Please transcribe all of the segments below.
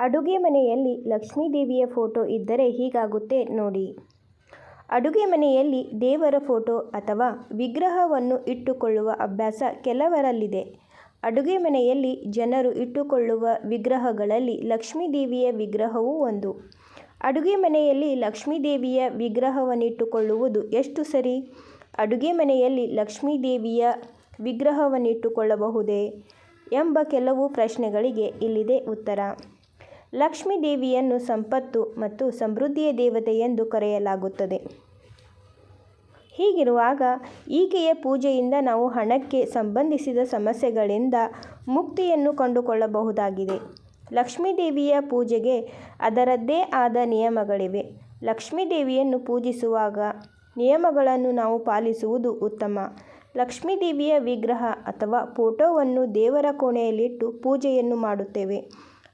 ಅಡುಗೆ ಮನೆಯಲ್ಲಿ ಲಕ್ಷ್ಮೀದೇವಿಯ ಫೋಟೋ ಇದ್ದರೆ ಹೀಗಾಗುತ್ತೆ ನೋಡಿ. ಅಡುಗೆ ಮನೆಯಲ್ಲಿ ದೇವರ ಫೋಟೋ ಅಥವಾ ವಿಗ್ರಹವನ್ನು ಇಟ್ಟುಕೊಳ್ಳುವ ಅಭ್ಯಾಸ ಕೆಲವರಲ್ಲಿದೆ. ಅಡುಗೆ ಮನೆಯಲ್ಲಿ ಜನರು ಇಟ್ಟುಕೊಳ್ಳುವ ವಿಗ್ರಹಗಳಲ್ಲಿ ಲಕ್ಷ್ಮೀದೇವಿಯ ವಿಗ್ರಹವೂ ಒಂದು. ಅಡುಗೆ ಮನೆಯಲ್ಲಿ ಲಕ್ಷ್ಮೀದೇವಿಯ ವಿಗ್ರಹವನ್ನಿಟ್ಟುಕೊಳ್ಳುವುದು ಎಷ್ಟು ಸರಿ? ಅಡುಗೆ ಮನೆಯಲ್ಲಿ ಲಕ್ಷ್ಮೀದೇವಿಯ ವಿಗ್ರಹವನ್ನಿಟ್ಟುಕೊಳ್ಳಬಹುದೇ? ಎಂಬ ಕೆಲವು ಪ್ರಶ್ನೆಗಳಿಗೆ ಇಲ್ಲಿದೆ ಉತ್ತರ. ಲಕ್ಷ್ಮೀ ದೇವಿಯನ್ನು ಸಂಪತ್ತು ಮತ್ತು ಸಮೃದ್ಧಿಯ ದೇವತೆ ಎಂದು ಕರೆಯಲಾಗುತ್ತದೆ. ಹೀಗಿರುವಾಗ ಈಕೆಯ ಪೂಜೆಯಿಂದ ನಾವು ಹಣಕ್ಕೆ ಸಂಬಂಧಿಸಿದ ಸಮಸ್ಯೆಗಳಿಂದ ಮುಕ್ತಿಯನ್ನು ಕಂಡುಕೊಳ್ಳಬಹುದಾಗಿದೆ. ಲಕ್ಷ್ಮೀ ದೇವಿಯ ಪೂಜೆಗೆ ಅದರದ್ದೇ ಆದ ನಿಯಮಗಳಿವೆ. ಲಕ್ಷ್ಮೀ ದೇವಿಯನ್ನು ಪೂಜಿಸುವಾಗ ನಿಯಮಗಳನ್ನು ನಾವು ಪಾಲಿಸುವುದು ಉತ್ತಮ. ಲಕ್ಷ್ಮೀ ದೇವಿಯ ವಿಗ್ರಹ ಅಥವಾ ಫೋಟೋವನ್ನು ದೇವರ ಕೋಣೆಯಲ್ಲಿಟ್ಟು ಪೂಜೆಯನ್ನು ಮಾಡುತ್ತೇವೆ.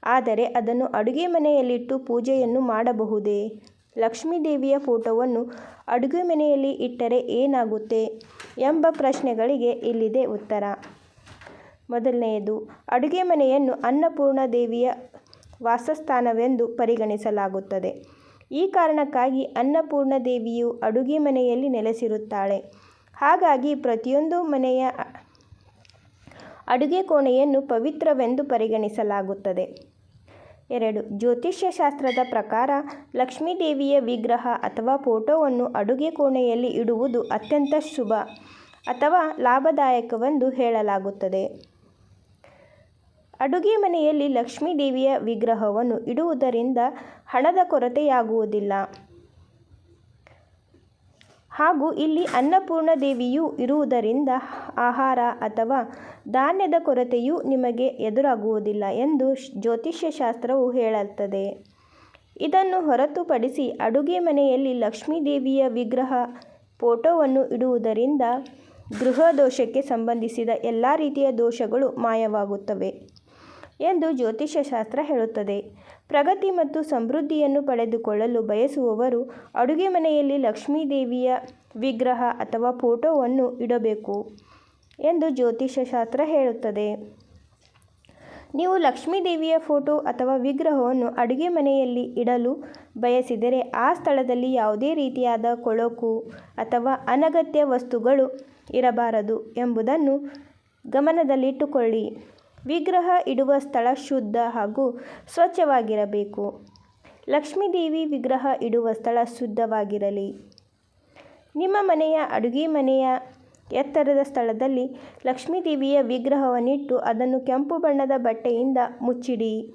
ಆದರೆ ಅದನ್ನು ಅಡುಗೆ ಮನೆಯಲ್ಲಿಟ್ಟು ಪೂಜೆಯನ್ನು ಮಾಡಬಹುದೇ? ಲಕ್ಷ್ಮೀ ದೇವಿಯ ಫೋಟೋವನ್ನು ಅಡುಗೆ ಮನೆಯಲ್ಲಿ ಇಟ್ಟರೆ ಏನಾಗುತ್ತೆ? ಎಂಬ ಪ್ರಶ್ನೆಗಳಿಗೆ ಇಲ್ಲಿದೆ ಉತ್ತರ. ಮೊದಲನೆಯದು, ಅಡುಗೆ ಮನೆಯನ್ನು ಅನ್ನಪೂರ್ಣ ದೇವಿಯ ವಾಸಸ್ಥಾನವೆಂದು ಪರಿಗಣಿಸಲಾಗುತ್ತದೆ. ಈ ಕಾರಣಕ್ಕಾಗಿ ಅನ್ನಪೂರ್ಣ ದೇವಿಯು ಅಡುಗೆ ಮನೆಯಲ್ಲಿ ನೆಲೆಸಿರುತ್ತಾಳೆ. ಹಾಗಾಗಿ ಪ್ರತಿಯೊಂದು ಮನೆಯ ಅಡುಗೆ ಕೋಣೆಯನ್ನು ಪವಿತ್ರವೆಂದು ಪರಿಗಣಿಸಲಾಗುತ್ತದೆ. ಎರಡು. ಜ್ಯೋತಿಷ್ಯ ಶಾಸ್ತ್ರದ ಪ್ರಕಾರ ಲಕ್ಷ್ಮೀದೇವಿಯ ವಿಗ್ರಹ ಅಥವಾ ಫೋಟೋವನ್ನು ಅಡುಗೆ ಕೋಣೆಯಲ್ಲಿ ಇಡುವುದು ಅತ್ಯಂತ ಶುಭ ಅಥವಾ ಲಾಭದಾಯಕವೆಂದು ಹೇಳಲಾಗುತ್ತದೆ. ಅಡುಗೆ ಮನೆಯಲ್ಲಿ ಲಕ್ಷ್ಮೀದೇವಿಯ ವಿಗ್ರಹವನ್ನು ಇಡುವುದರಿಂದ ಹಣದ ಕೊರತೆಯಾಗುವುದಿಲ್ಲ. ಹಾಗೂ ಇಲ್ಲಿ ಅನ್ನಪೂರ್ಣ ದೇವಿಯು ಇರುವುದರಿಂದ ಆಹಾರ ಅಥವಾ ಧಾನ್ಯದ ಕೊರತೆಯು ನಿಮಗೆ ಎದುರಾಗುವುದಿಲ್ಲ ಎಂದು ಜ್ಯೋತಿಷ್ಯ ಶಾಸ್ತ್ರವು ಹೇಳುತ್ತದೆ. ಇದನ್ನು ಹೊರತುಪಡಿಸಿ ಅಡುಗೆ ಮನೆಯಲ್ಲಿ ಲಕ್ಷ್ಮೀ ದೇವಿಯ ವಿಗ್ರಹ, ಫೋಟೋವನ್ನು ಇಡುವುದರಿಂದ ಗೃಹ ದೋಷಕ್ಕೆ ಸಂಬಂಧಿಸಿದ ಎಲ್ಲ ರೀತಿಯ ದೋಷಗಳು ಮಾಯವಾಗುತ್ತವೆ ಎಂದು ಜ್ಯೋತಿಷ್ಯ ಶಾಸ್ತ್ರ ಹೇಳುತ್ತದೆ. ಪ್ರಗತಿ ಮತ್ತು ಸಮೃದ್ಧಿಯನ್ನು ಪಡೆದುಕೊಳ್ಳಲು ಬಯಸುವವರು ಅಡುಗೆ ಮನೆಯಲ್ಲಿ ಲಕ್ಷ್ಮೀದೇವಿಯ ವಿಗ್ರಹ ಅಥವಾ ಫೋಟೋವನ್ನು ಇಡಬೇಕು. ಎಂದು ಜ್ಯೋತಿಷ್ಯ ಶಾಸ್ತ್ರ ಹೇಳುತ್ತದೆ. ನೀವು ಲಕ್ಷ್ಮೀ ದೇವಿಯ ಫೋಟೋ ಅಥವಾ ವಿಗ್ರಹವನ್ನು ಅಡುಗೆ ಮನೆಯಲ್ಲಿ ಇಡಲು ಬಯಸಿದರೆ ಆ ಸ್ಥಳದಲ್ಲಿ ಯಾವುದೇ ರೀತಿಯಾದ ಕೊಳಕು ಅಥವಾ ಅನಗತ್ಯ ವಸ್ತುಗಳು ಇರಬಾರದು ಎಂಬುದನ್ನು ಗಮನದಲ್ಲಿಟ್ಟುಕೊಳ್ಳಿ. ವಿಗ್ರಹ ಇಡುವ ಸ್ಥಳ ಶುದ್ಧ ಹಾಗೂ ಸ್ವಚ್ಛವಾಗಿರಬೇಕು. ಲಕ್ಷ್ಮೀದೇವಿ ವಿಗ್ರಹ ಇಡುವ ಸ್ಥಳ ಶುದ್ಧವಾಗಿರಲಿ. ನಿಮ್ಮ ಮನೆಯ ಅಡುಗೆ ಮನೆಯ ಎತ್ತರದ ಸ್ಥಳದಲ್ಲಿ ಲಕ್ಷ್ಮೀದೇವಿಯ ವಿಗ್ರಹವನ್ನಿಟ್ಟು ಅದನ್ನು ಕೆಂಪು ಬಣ್ಣದ ಬಟ್ಟೆಯಿಂದ ಮುಚ್ಚಿಡಿ.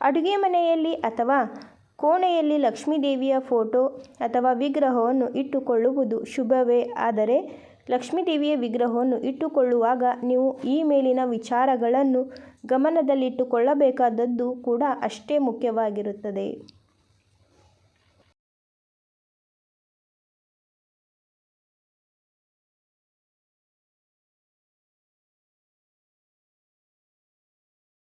ಅಡುಗೆ ಮನೆಯಲ್ಲಿ ಅಥವಾ ಕೋಣೆಯಲ್ಲಿ ಲಕ್ಷ್ಮೀದೇವಿಯ ಫೋಟೋ ಅಥವಾ ವಿಗ್ರಹವನ್ನು ಇಟ್ಟುಕೊಳ್ಳುವುದು ಶುಭವೇ. ಆದರೆ ಲಕ್ಷ್ಮೀದೇವಿಯ ವಿಗ್ರಹವನ್ನು ಇಟ್ಟುಕೊಳ್ಳುವಾಗ ನೀವು ಈ ಮೇಲಿನ ವಿಚಾರಗಳನ್ನು ಗಮನದಲ್ಲಿಟ್ಟುಕೊಳ್ಳಬೇಕಾದದ್ದು ಕೂಡ ಅಷ್ಟೇ ಮುಖ್ಯವಾಗಿರುತ್ತದೆ.